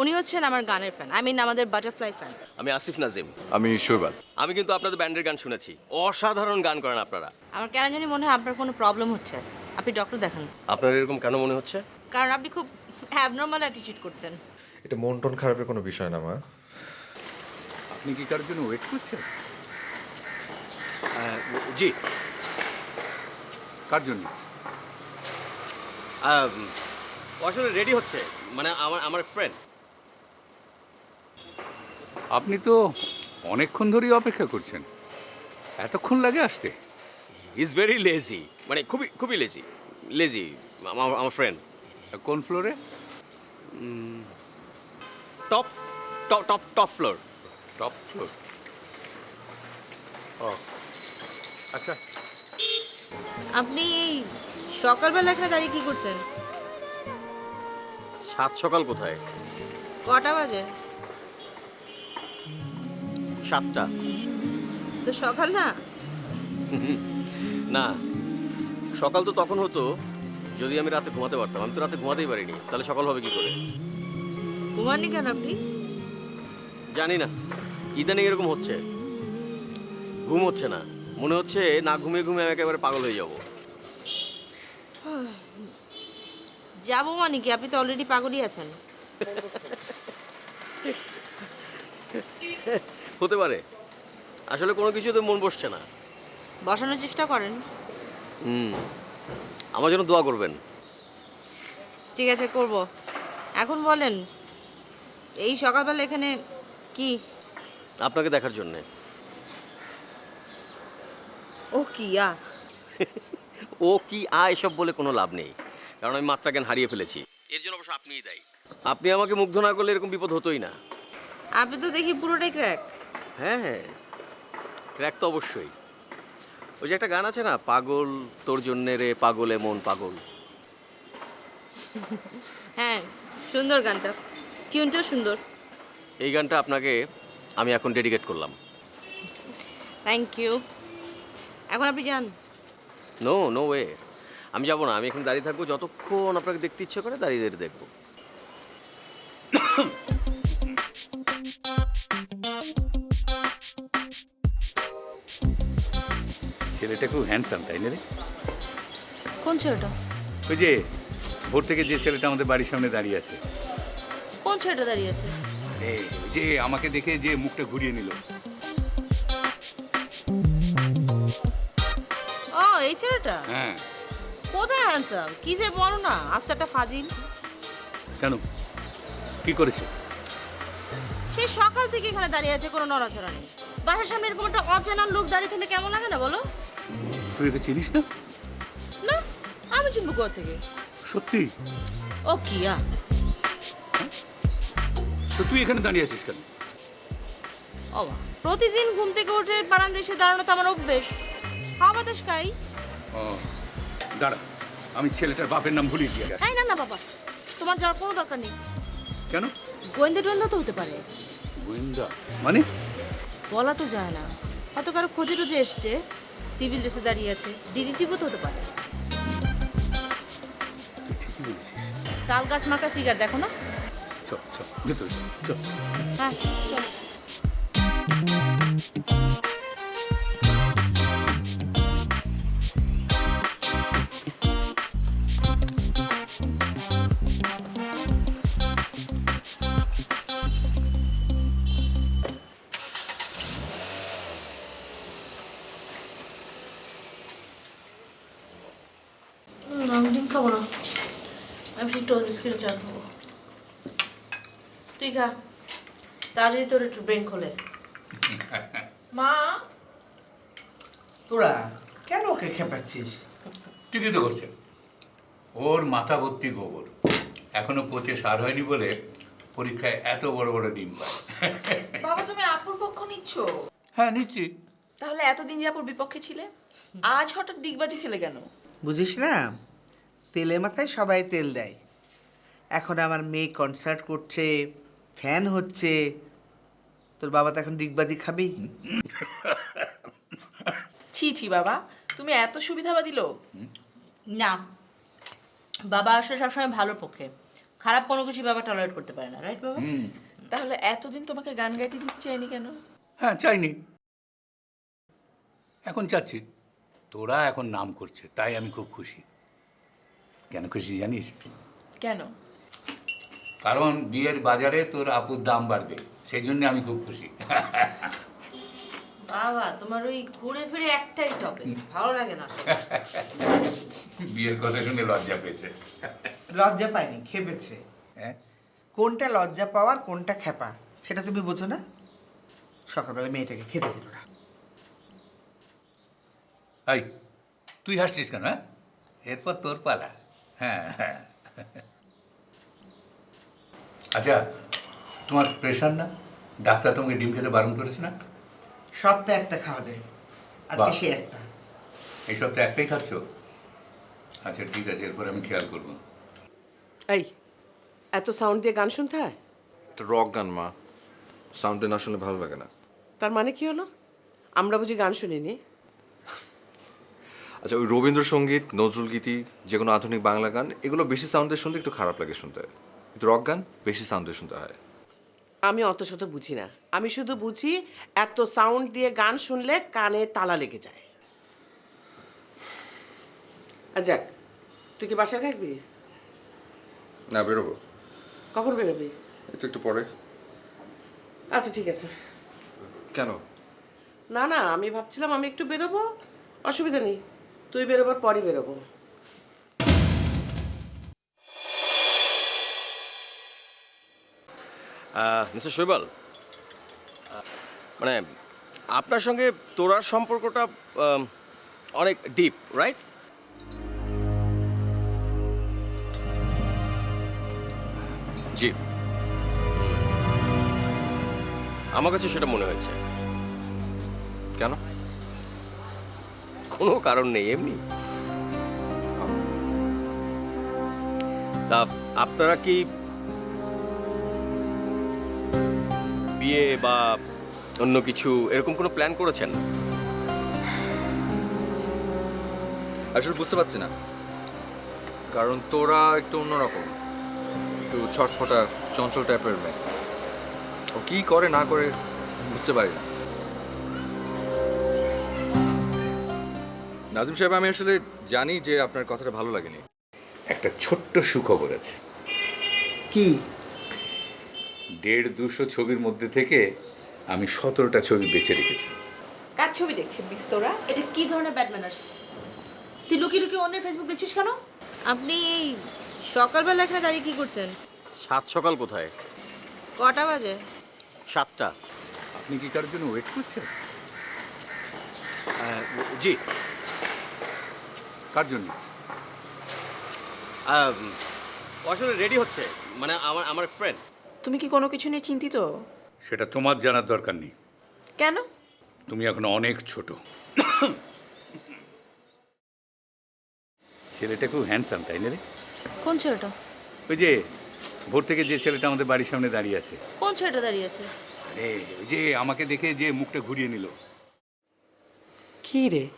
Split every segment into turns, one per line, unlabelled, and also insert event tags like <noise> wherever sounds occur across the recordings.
উনি হচ্ছেন আমার গানের ফ্যান আই মিন আমাদের বাটারফ্লাই ফ্যান
আমি আসিফ নাজিম।
আমি শৈবাল।
আমি কিন্তু আপনাদের ব্যান্ডের গান শুনেছি। অসাধারণ গান করেন আপনারা।
আমার কেন জানি মনে হয় আপনার কোনো প্রবলেম হচ্ছে। আপনি ডক্টর দেখান।
আপনার এরকম কেন মনে হচ্ছে?
কারণ আপনি খুব অ্যাবনর্মাল অ্যাটিটিউড করছেন।
এটা মন টন খারাপের কোনো বিষয় না মা।
আপনি কি কারোর জন্য ওয়েট করছেন?
জি।
কার জন্য?
আসলে রেডি হচ্ছে। মানে আমার আমার ফ্রেন্ড
আপনি তো অনেকক্ষণ ধরেই অপেক্ষা করছেন। এতক্ষণ লাগে আসতে।
ইজ ভেরি লেজি মানে খুবই খুবই লেজি লেজি আমার আমার ফ্রেন্ড
কোন ফ্লোরে
top top top top floor
top floor ও আচ্ছা।
আপনি এই সকালবেলা এখানে দাঁড়িয়ে কি করছেন?
সাত সকাল কোথায়?
কটা বাজে?
সাতটা।
তো সকাল না?
না সকাল তো তখন হতো যদি আমি রাতে ঘুমাতে পারতাম। আমি তো রাতে ঘুমাতেই পারিনি তাহলে সকাল হবে কি করে?
ঘুমাননি কেন আপনি?
জানি না ইদানিং এরকম হচ্ছে। ঘুম হচ্ছে না মনে হচ্ছে না ঘুমিয়ে ঘুমিয়ে আমি একেবারে পাগল হয়ে যাব।
যাব মানে কি? আপনি তো অলরেডি পাগলই আছেন। <laughs>
হতে পারে। আসলে কোনো কিছুতে মন বসছে না।
বসানোর চেষ্টা করেন।
হুম। আমার জন্য দোয়া করবেন।
ঠিক আছে করব। এখন বলেন এই সকালবেলা এখানে কি?
আপনাকে দেখার জন্যে।
ও কি আ।
ও কি আ এসব বলে কোনো লাভ নেই। কারণ আমি মাত্রা জ্ঞান হারিয়ে ফেলেছি। এর জন্য অবশ্য আপনিই দায়ী। আপনি আমাকে মুগ্ধ না করলে এরকম বিপদ হতোই না।
আপনি তো দেখি পুরোটাই ক্র্যাক
হ্যাঁ হ্যাঁ। ক্র্যাক তো অবশ্যই। ওই যে একটা গান আছে না পাগল তোর জন্যে রে পাগলে মন পাগল।
হ্যাঁ সুন্দর গানটা। টিউনটাও সুন্দর।
এই গানটা আপনাকে আমি এখন ডেডিকেট করলাম।
থ্যাংক ইউ এখন আপনি যান।
নো নো ওয়ে আমি যাব না আমি এখন দাঁড়িয়ে থাকব যতক্ষণ আপনাকে দেখতে ইচ্ছে করে দাঁড়িয়ে দাঁড়িয়ে দেখব।
ছেলেটা খুব হ্যান্ডসাম তাই না রে?
কোন ছেলেটা?
ওই যে ভোর থেকে যে ছেলেটা আমাদের বাড়ির সামনে দাঁড়িয়ে আছে।
কোন ছেলেটা দাঁড়িয়ে আছে?
আরে, ওই যে আমাকে দেখে যে মুখটা ঘুরিয়ে নিল।
ও এই ছেলেটা?
হ্যাঁ।
কোথায় হ্যান্ডসাম কি যে বলো না আস্তে একটা ফাজিল।
কেন? কি করেছে?
সেই সকাল থেকে এখানে দাঁড়িয়ে আছে কোনো নড়াচড়া নেই। বাসার সামনে এরকম একটা অচেনা লোক দাঁড়িয়ে থাকলে কেমন লাগে না বলো?
তুই একে চিনিস না?
না আমি চিনবো কোথা থেকে?
সত্যি?
ও কিয়া
তো তুই এখানে দাঁড়িয়ে আছিস কেন?
ও প্রতিদিন ঘুম থেকে উঠে বারান্দা এসে দাঁড়ানো তো আমার অভ্যেস। হাওয়া বাতাস খাই।
ও দাঁড়া আমি ছেলেটার বাপের নাম ভুলিয়ে দিয়ে গেছি।
তাই না না বাবা তোমার যাওয়ার কোনো দরকার নেই।
কেন?
গোয়েন্দা টোয়েন্দা তো হতে পারে।
গোয়েন্দা? মানে?
বলা তো যায় না। হয়তো কারও খোঁজে টোজে এসছে। সিভিল ড্রেসে দাঁড়িয়ে আছে ডিডিটিভও বোধ হতে পারে। তাল গাছ মার্কা ফিগার দেখো না?
চল চল ভেতরে চল চল
হ্যাঁ চলো। টোস্ট বিস্কিট চা খাব। তুই খা। তাড়াতাড়ি তোর একটু ব্রেন খোলে। <laughs>
মা। তোরা কেন ওকে খেপাচ্ছিস?
ঠিকই তো করছে। ওর মাথা ভর্তি গোবর। এখনও পচে সার হয়নি বলে পরীক্ষায় এত বড় বড় ডিম পায়। <laughs>
বাবা তুমি আপুর পক্ষ নিচ্ছ?
হ্যাঁ নিচ্ছি।
তাহলে এতদিন যে আপুর বিপক্ষে ছিলে আজ হঠাৎ ডিগবাজি খেলে কেন?
বুঝিস না তেলে মাথায় সবাই তেল দেয়। এখন আমার মেয়ে কনসার্ট করছে ফ্যান হচ্ছে তোর বাবা তো এখন ডিগবাজি খাবি
ছি ছি বাবা তুমি এত সুবিধাবাদী লোক।
না বাবা আসলে সবসময় ভালোর পক্ষে। খারাপ কোনো কিছু বাবা টলারেট করতে পারে না রাইট বাবা?
তাহলে এতদিন তোমাকে গান গাইতে দিতে চাইনি কেন?
হ্যাঁ চাইনি। এখন চাচ্ছি। তোরা এখন নাম করছে তাই আমি খুব খুশি। কেন খুশি জানিস?
কেন?
কারণ বিয়ের বাজারে তোর আপুর দাম বাড়বে সেই জন্য আমি খুব খুশি।
বাবা তোমার ওই ঘুরে ফিরে একটাই টপিক ভালো লাগে না।
বিয়ের কথা শুনে লজ্জা পেয়েছে।
লজ্জা পায়নি খেপেছে।
হ্যাঁ?
কোনটা লজ্জা পাওয়ার কোনটা খেপা সেটা তুমি বোঝো না? সকালবেলা মেয়েটাকে খেতে দিল না।
এই তুই হাসছিস কেন হ্যাঁ? এরপর তোর পালা। হ্যাঁ হ্যাঁ। আচ্ছা তোমার প্রেশার না? ডাক্তার তোমাকে ডিম খেতে বারণ করেছে না?
সপ্তাহে একটা খাওয়া যায় আজকে সে একটা।
এই সপ্তাহে একটাই খাচ্ছ? আচ্ছা ঠিক আছে এরপর আমি খেয়াল করব।
এই এত সাউন্ড দিয়ে গান শুনতে হয়?
এটা রক গান মা। সাউন্ডে না শুনলে ভালো লাগে না।
তার মানে কি হলো? আমরা বুঝি গান শুনিনি।
আচ্ছা ওই রবীন্দ্রসঙ্গীত নজরুল গীতি যে কোনো আধুনিক বাংলা গান এগুলো বেশি সাউন্ডে শুনলে একটু খারাপ লাগে শুনতে। কিন্তু রক গান বেশি সাউন্ডে শুনতে হয়।
আমি অত শত বুঝি না। আমি শুধু বুঝি এত সাউন্ড দিয়ে গান শুনলে কানে তালা লেগে যায়। আর যাক তুই কি বাসায় থাকবি?
না বেরোবো।
কখন বেরোবি?
একটু একটু পরে।
আচ্ছা ঠিক আছে।
কেন?
না না আমি ভাবছিলাম আমি একটু বেরোবো। অসুবিধা নেই। তুই বেরোবার পরই বেরোবো।
মিস্টার শৈবাল মানে আপনার সঙ্গে তোরার সম্পর্কটা অনেক ডিপ রাইট জি। আমার কাছে সেটা মনে হয়েছে।
কেন?
কোনো কারণ নেই, এমনি। তা আপনারা কি বিয়ে বা অন্য কিছু এরকম কোনো প্ল্যান করেছেন?
আসলে বুঝতে পারছি না। কারণ তোরা একটু অন্যরকম। একটু ছটফটা চঞ্চল টাইপের মেয়ে। ও কি করে না করে বুঝতে পারি না। নাজিম সাহেব আমি আসলে জানি যে আপনার কথাটা ভালো লাগেনি।
একটা ছোট্ট সুখবর আছে।
কি?
দেড় দুশো ছবির মধ্যে থেকে আমি সতেরোটা ছবি বেছে রেখেছি।
কার ছবি দেখছি মিস তোরা?
এটা কি ধরনের ব্যাড ম্যানার্স তুই লুকিয়ে লুকিয়ে অন্যের ফেসবুক দেখছিস কেন? আপনি এই সকালবেলা এখানে দাঁড়িয়ে কি করছেন?
সাত সকাল কোথায়?
কটা বাজে?
সাতটা।
আপনি কি কারোর জন্য ওয়েট করছেন?
জি।
কার জন্য?
আসলে রেডি হচ্ছে। মানে আমার আমার ফ্রেন্ড
তুমি কি কোনো কিছু নিয়ে চিন্তিত?
সেটা তোমার জানার দরকার নেই।
কেন?
তুমি এখন অনেক ছোট। ছেলেটা খুব হ্যান্ডসাম তাই না রে?
কোন ছেলেটা?
ওই যে ভোর থেকে যে ছেলেটা আমাদের বাড়ির সামনে দাঁড়িয়ে আছে।
কোন ছেলেটা দাঁড়িয়ে আছে?
আরে ওই যে আমাকে দেখে যে মুখটা ঘুরিয়ে নিল।
কি রে?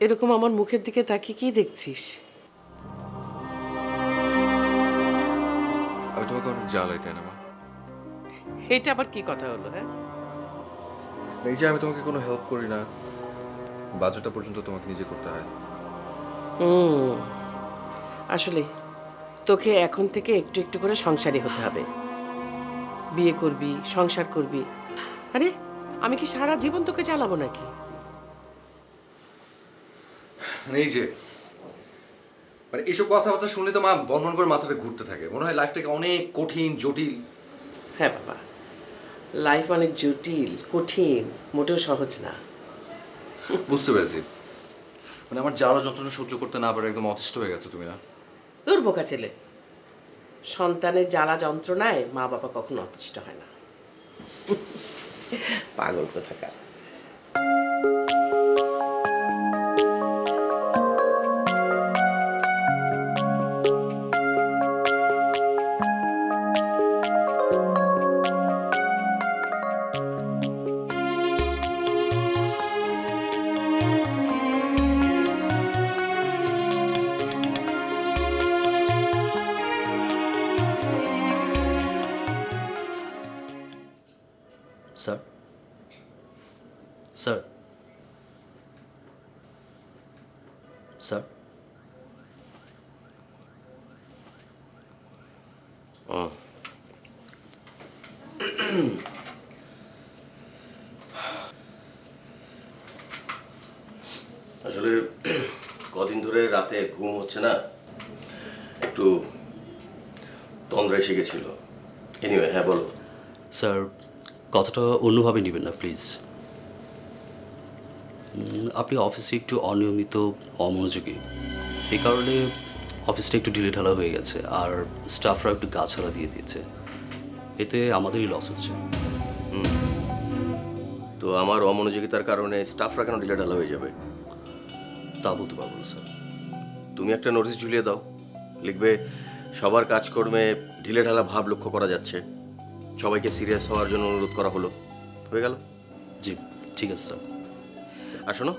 এরকম আমার মুখের দিকে তাকিয়ে কি দেখছিস?
আমি তোমাকে অনেক জ্বালাই তাই না মা?
এটা আবার কি কথা হলো হ্যাঁ?
এই যে আমি তোমাকে কোনো হেল্প করি না বাজেটটা পর্যন্ত তোমাকে নিজে করতে হয়।
হুম। আসলে তোকে এখন থেকে একটু একটু করে সংসারী হতে হবে। বিয়ে করবি সংসার করবি। আরে আমি কি সারা জীবন তোকে চালাবো নাকি?
এই যে মানে এইসব কথাবার্তা শুনলে তো মা বনবন করে মাথাটা ঘুরতে থাকে। মনে হয় লাইফটাকে অনেক কঠিন জটিল।
হ্যাঁ বাবা। লাইফ অনেক জটিল কঠিন মোটেও সহজ না।
বুঝতে পেরেছি। মানে আমার জ্বালা যন্ত্রণা সহ্য করতে না পারে একদম অতিষ্ঠ হয়ে গেছে তুমি না?
তোর বোকা ছেলে। সন্তানের জ্বালা যন্ত্রণায় মা বাবা কখনো অতিষ্ঠ হয় না। পাগল কোথাকার।
Sir? Sir?
Sir? Oh. <clears throat> ধরে রাতে ঘুম হচ্ছে না একটু তন্দ্রা এসে গেছিল। এনিওয়ে হ্যাঁ বলো।
স্যার কথাটা অন্যভাবে নেবেন না প্লিজ আপনি অফিসে একটু অনিয়মিত অমনোযোগী। এই কারণে অফিসটা একটু ঢিলে ঢালা হয়ে গেছে আর স্টাফরা একটু গাছাড়া দিয়ে দিয়েছে। এতে আমাদেরই লস হচ্ছে।
তো আমার অমনোযোগিতার কারণে স্টাফরা কেন ঢিলে ঢালা হয়ে যাবে?
তা বলতে পারব না স্যার
তুমি একটা নোটিশ ঝুলিয়ে দাও। লিখবে সবার কাজকর্মে ঢিলে ঢালা ভাব লক্ষ্য করা যাচ্ছে। সবাইকে সিরিয়াস হওয়ার জন্য অনুরোধ করা হলো। হয়ে গেল?
জি ঠিক আছে স্যার।
আর শোনো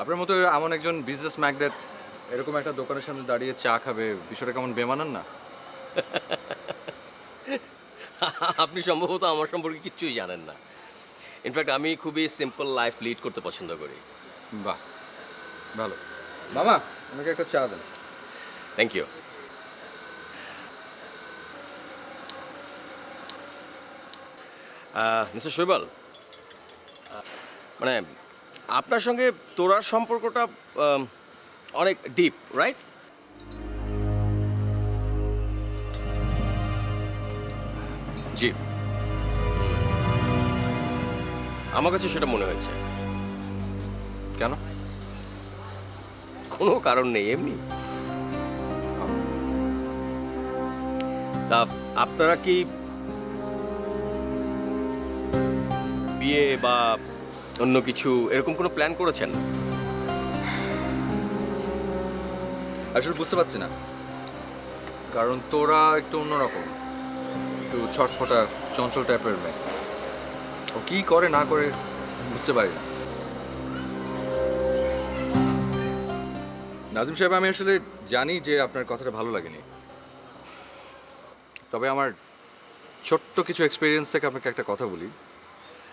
আপনার মতো এমন একজন বিজনেস ম্যাগনেট এরকম একটা দোকানের সামনে দাঁড়িয়ে চা খাবে বিষয়টা কেমন বেমানান না?
আপনি সম্ভবত আমার সম্পর্কে কিচ্ছুই জানেন না। ইনফ্যাক্ট আমি খুবই সিম্পল লাইফ লিড করতে পছন্দ করি।
বাহ ভালো। মামা আমাকে একটা চা দেন।
থ্যাংক ইউ মিস্টার শৈবাল মানে আপনার সঙ্গে তোরার সম্পর্কটা অনেক ডিপ রাইট
জি।
আমার কাছে সেটা মনে হয়েছে।
কেন?
কোনো কারণ নেই, এমনি। তা আপনারা কি বিয়ে বা অন্য কিছু এরকম কোনো প্ল্যান করেছেন?
আসলে বুঝতে পারছি না। কারণ তোরা একটু অন্যরকম। একটু ছটফটা, চঞ্চল টাইপের মেয়ে। ও কি করে না করে বুঝতে পারি না। নাজিম সাহেব, আমি আসলে জানি যে আপনার কথাটা ভালো লাগেনি। তবে আমার ছোট্ট কিছু এক্সপিরিয়েন্স থেকে আপনাকে একটা কথা বলি।